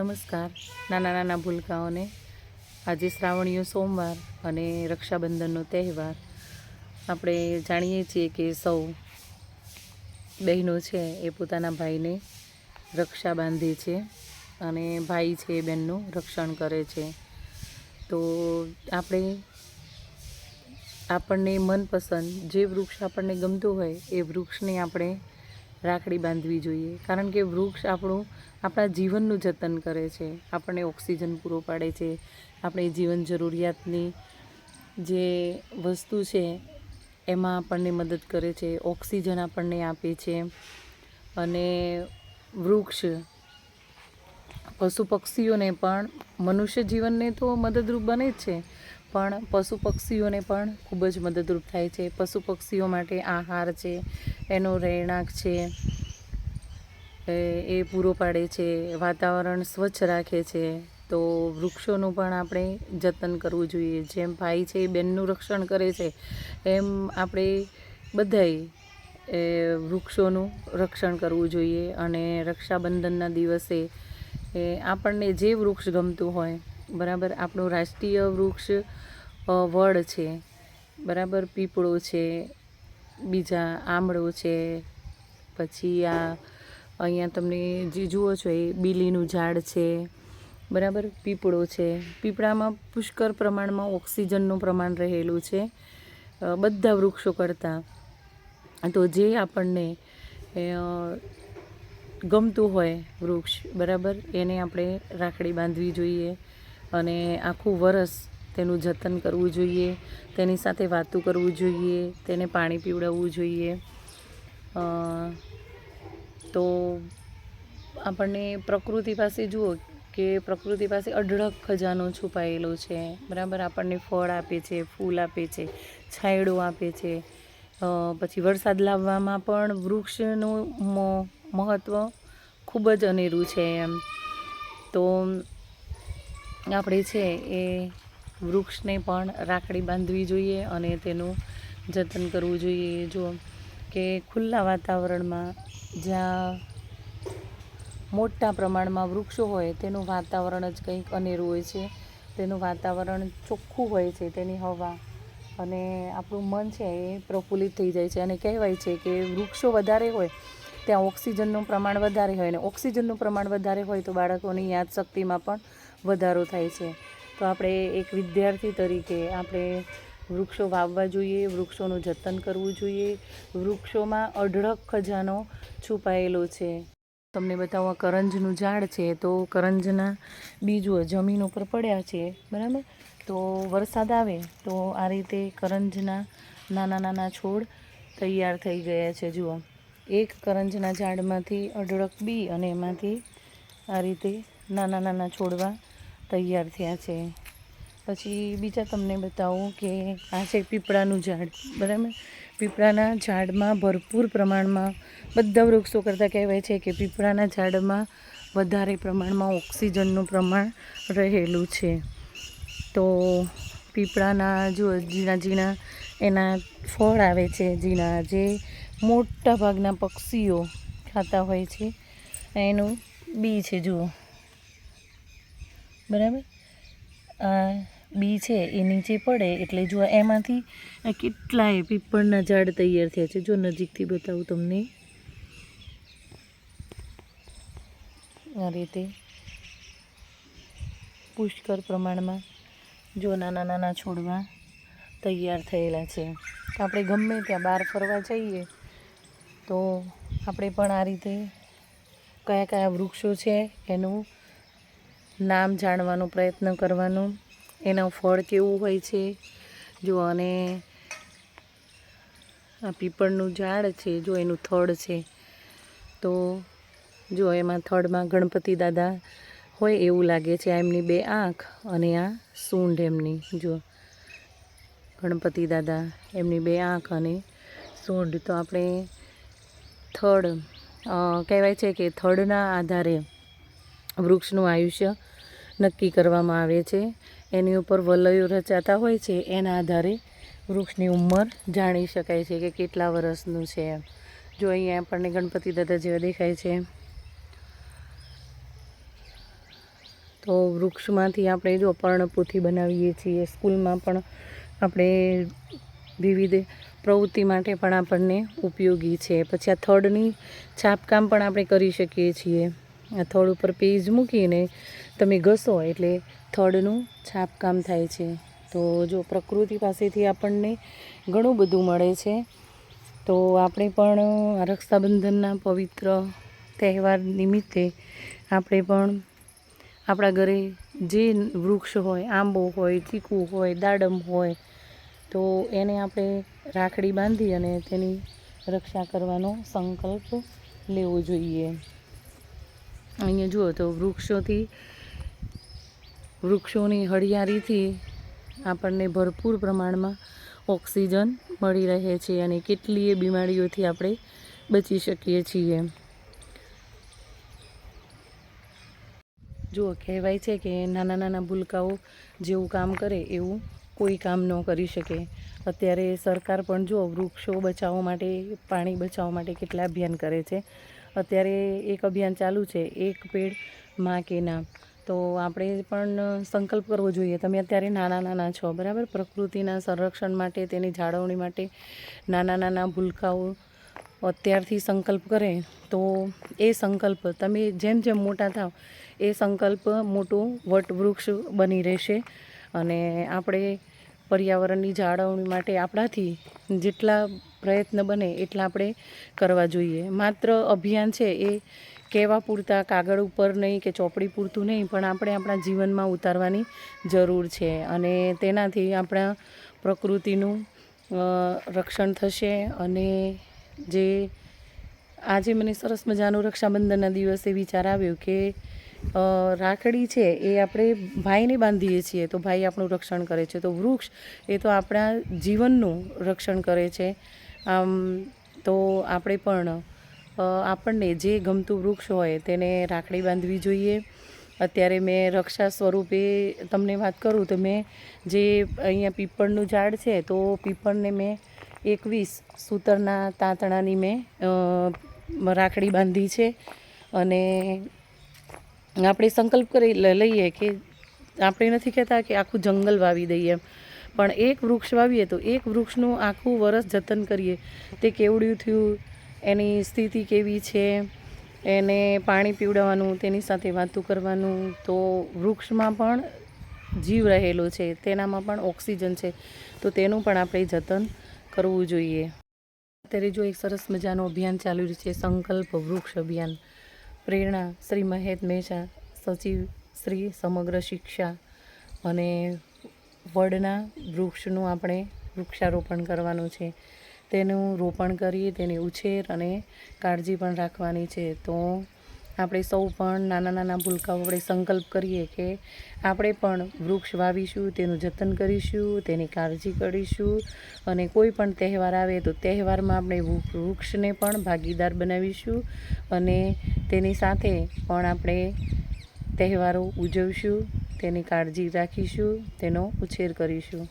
નમસ્કાર. નાના નાના ભૂલકાઓને. આજે શ્રાવણીયો સોમવાર અને રક્ષાબંધનનો તહેવાર. આપણે જાણીએ છીએ કે સૌ બહેનો છે એ પોતાના ભાઈને રક્ષા બાંધે છે અને ભાઈ છે એ બહેનનું રક્ષણ કરે છે. તો આપણે આપણને મનપસંદ જે વૃક્ષ આપણને ગમતું હોય એ વૃક્ષને આપણે રાખડી બાંધવી જોઈએ. કારણ કે વૃક્ષ આપણું, આપણા જીવનનું જતન કરે છે. આપણને ઓક્સિજન પૂરો પાડે છે. આપણી જીવન જરૂરિયાતની જે વસ્તુ છે, એમાં આપણને મદદ કરે છે. ઓક્સિજન આપણને આપે છે. અને વૃક્ષ, પશુ પક્ષીઓને પણ મનુષ્ય જીવનને તો મદદરૂપ બને જ છે. પણ પશુ પક્ષીઓને પણ ખૂબ જ મદદરૂપ થાય છે. પશુ પક્ષીઓ માટે આહાર છે, એનો રહેણાંક છે, એ પૂરો પાડે છે, વાતાવરણ સ્વચ્છ રાખે છે. તો વૃક્ષોનું પણ આપણે જતન કરવું જોઈએ. જેમ ભાઈ છે એ બેનનું રક્ષણ કરે છે, એમ આપણે બધાય એ, વૃક્ષોનું રક્ષણ કરવું જોઈએ. અને રક્ષાબંધનના દિવસે, એ, આપણને જે વૃક્ષ ગમતું હોય, બરાબર, આપણું રાષ્ટ્રીય વૃક્ષ વડ છે, બરાબર પીપળો છે, બીજા આમળો છે, પછી આ અહીંયા તમને જે જુઓ છો એ બીલીનું ઝાડ છે, બરાબર પીપળો છે. પીપળામાં પુષ્કળ પ્રમાણમાં ઓક્સિજનનું પ્રમાણ રહેલું છે. બધા વૃક્ષો કરતાં. તો જે આપણને ગમતું હોય વૃક્ષ, બરાબર, એને આપણે રાખડી બાંધવી જોઈએ અને આખું વરસ તેનું જતન કરવું જોઈએ, તેની સાથે વાતું કરવું જોઈએ, તેને પાણી પીવડાવવું જોઈએ. તો આપણને પ્રકૃતિ પાસે જુઓ કે પ્રકૃતિ પાસે અઢળક ખજાનો છુપાયેલો છે. બરાબર? આપણને ફળ આપે છે, ફૂલ આપે છે, છાંયડો આપે છે. પછી વરસાદ લાવવામાં પણ વૃક્ષનું મહત્ત્વ ખૂબ જ અનેરું છે એમ. તો આપણે છે એ વૃક્ષને પણ રાખડી બાંધવી જોઈએ અને તેનું જતન કરવું જોઈએ. જો કે ખુલ્લા વાતાવરણમાં જ્યાં મોટા પ્રમાણમાં વૃક્ષો હોય, તેનું વાતાવરણ જ કંઈક અનેરું હોય છે. તેનું વાતાવરણ ચોખ્ખું હોય છે, તેની હવા. અને આપણું મન છે એ પ્રફુલ્લિત થઈ જાય છે અને કહેવાય છે કે વૃક્ષો વધારે હોય, ત્યાં ઓક્સિજનનું પ્રમાણ વધારે હોય અને ઓક્સિજનનું પ્રમાણ વધારે હોય તો બાળકોની યાદશક્તિમાં પણ વધારો થાય છે. તો આપણે એક વિદ્યાર્થી તરીકે આપણે વૃક્ષો વાવવા જોઈએ, વૃક્ષોનું જતન કરવું જોઈએ. વૃક્ષોમાં અઢળક ખજાનો છુપાયેલો છે. તમને બતાવવા કરંજનું ઝાડ છે તો કરંજના બીજો જમીન ઉપર પડ્યા છે, બરાબર? તો વરસાદ આવે તો આ રીતે કરંજના નાના નાના છોડ તૈયાર થઈ ગયા છે. જુઓ, એક કરંજના ઝાડમાંથી અઢળક બી અને એમાંથી આ રીતે નાના નાના છોડવા તૈયાર થયા છે. પછી બીજા તમને બતાવું કે આ છે પીપળાનું ઝાડ. બરાબર? પીપળાના ઝાડમાં ભરપૂર પ્રમાણમાં બધા વૃક્ષો કરતાં કહેવાય છે કે પીપળાના ઝાડમાં વધારે પ્રમાણમાં ઓક્સિજનનું પ્રમાણ રહેલું છે. તો પીપળાના જો ઝીણા ઝીણા એના ફળ આવે છે, ઝીણા જે મોટા ભાગના પક્ષીઓ ખાતા હોય છે, એનું બી છે જુઓ. બરાબર? આ બી છે, એ નીચે પડે એટલે જો એમાંથી કેટલાય પીપળના ઝાડ તૈયાર થયા છે. જો નજીકથી બતાવું તમને. આ રીતે પુષ્કળ પ્રમાણમાં જો નાના નાના છોડવા તૈયાર થયેલા છે. તો આપણે ગમે ત્યાં બહાર ફરવા જઈએ, તો આપણે પણ આ રીતે કયા કયા વૃક્ષો છે, એનું નામ જાણવાનો પ્રયત્ન કરવાનો. એનું ફળ કેવું હોય છે? જો અને આ પીપળનું ઝાડ છે, જો એનું થડ છે, તો જો એમાં થડમાં ગણપતિ દાદા હોય એવું લાગે છે, આ એમની બે આંખ અને આ સૂંઢ એમની. જો ગણપતિ દાદા એમની બે આંખ અને સૂંઢ, તો આપણે થડ કહેવાય છે કે થડના આધારે વૃક્ષનું આયુષ્ય નક્કી કરવામાં આવે છે. એની ઉપર વલયો રચાતા હોય છે. એના આધારે વૃક્ષની ઉંમર જાણી શકાય છે કે કેટલા વર્ષનું છે. જો અહીંયા આપણને ગણપતિ દાદા જેવા દેખાય છે. તો વૃક્ષમાંથી આપણે જો પર્ણપોથી બનાવીએ છીએ. સ્કૂલમાં પણ આપણે વિવિધ પ્રવૃત્તિ માટે પણ આપણને ઉપયોગી છે. પછી આ થડની છાપકામ પણ આપણે કરી શકીએ છીએ. આ થડ ઉપર પેજ મૂકીને તમે ઘસો એટલે થડનું છાપકામ થાય છે. તો જો પ્રકૃતિ પાસેથી આપણને ઘણું બધું મળે છે, તો આપણે પણ રક્ષાબંધનના પવિત્ર તહેવાર નિમિત્તે આપણે પણ આપણા ઘરે જે વૃક્ષ હોય, આંબો હોય, ચીકુ હોય, દાડમ હોય, તો એને આપણે રાખડી બાંધી અને તેની રક્ષા કરવાનો સંકલ્પ લેવો જોઈએ. અહીંયા જુઓ તો વૃક્ષોથી, વૃક્ષોની હળિયાળીથી આપણને ભરપૂર પ્રમાણમાં ઓક્સિજન મળી રહે છે અને કેટલીય બીમારીઓથી આપણે બચી શકીએ છીએ. જુઓ, કહેવાય છે કે નાના નાના ભૂલકાઓ જેવું કામ કરે એવું કોઈ કામ ન કરી શકે. અત્યારે સરકાર પણ જો વૃક્ષો બચાવવા માટે, પાણી બચાવવા માટે કેટલા અભિયાન કરે છે. અત્યારે એક અભિયાન ચાલુ છે, એક પેડમાં કે નામ તો આપણે પણ સંકલ્પ કરવો જોઈએ. તમે અત્યારે નાના નાના છો, બરાબર? પ્રકૃતિના સંરક્ષણ માટે, તેની જાળવણી માટે નાના નાના ભૂલકાઓ અત્યારથી સંકલ્પ કરે, તો એ સંકલ્પ, તમે જેમ જેમ મોટા થાવ, એ સંકલ્પ મોટું વટવૃક્ષ બની રહેશે. અને આપણે પર્યાવરણની જાળવણી માટે આપણાથી જેટલા પ્રયત્ન બને એટલા આપણે કરવા જોઈએ. માત્ર અભિયાન છે એ કહેવા પૂરતા કાગળ ઉપર નહીં કે ચોપડી પૂરતું નહીં, પણ આપણે આપણા જીવનમાં ઉતારવાની જરૂર છે અને તેનાથી આપણા પ્રકૃતિનું રક્ષણ થશે અને જે આજે મને સરસ મજાનું રક્ષાબંધનના દિવસે વિચાર આવ્યો કે રાખડી છે એ આપણે ભાઈને બાંધીએ છીએ તો ભાઈ આપણું રક્ષણ કરે છે. તો વૃક્ષ એ તો આપણા જીવનનું રક્ષણ કરે છે. આમ, તો આપણે પણ આપણને જે ગમતું વૃક્ષ હોય તેને રાખડી બાંધવી જોઈએ. અત્યારે મેં રક્ષા સ્વરૂપે તમને વાત કરું તો મેં જે અહીંયા પીપળનું ઝાડ છે તો પીપળને મેં એકવીસ સૂતરના તાંતણાની મેં રાખડી બાંધી છે. અને આપણે સંકલ્પ કરી લઈએ કે આપણે નથી કહેતા કે આખું જંગલ વાવી દઈએ એમ. પણ એક વૃક્ષ વાવીએ તો એક વૃક્ષનું આખું વરસ જતન કરીએ. તે કેવડ્યું થયું? એની સ્થિતિ કેવી છે? એને પાણી પીવડાવવાનું, તેની સાથે વાતું કરવાનું, તો વૃક્ષમાં પણ જીવ રહેલો છે. તેનામાં પણ ઓક્સિજન છે. તો તેનું પણ આપણે જતન કરવું જોઈએ. અત્યારે જો એક સરસ મજાનું અભિયાન ચાલુ છે, સંકલ્પ વૃક્ષ અભિયાન. પ્રેરણા શ્રી મહેત મહેશા સચિવ શ્રી સમગ્ર શિક્ષા અને વડના વૃક્ષનું આપણે વૃક્ષારોપણ કરવાનું છે. તેનું રોપણ કરી, તેની ઉછેર અને કાળજી પણ રાખવાની છે. તો આપણે સૌ પણ નાના નાના ભૂલકાઓ આપણે સંકલ્પ કરીએ કે આપણે પણ વૃક્ષ વાવીશું, તેનું જતન કરીશું, તેની કાળજી કરીશું અને કોઈ પણ તહેવાર આવે તો તહેવારમાં આપણે વૃક્ષને પણ ભાગીદાર બનાવીશું અને તેની સાથે પણ આપણે તહેવારો ઉજવશું. તેની કાળજી રાખીશું તેનો ઉછેર કરીશું.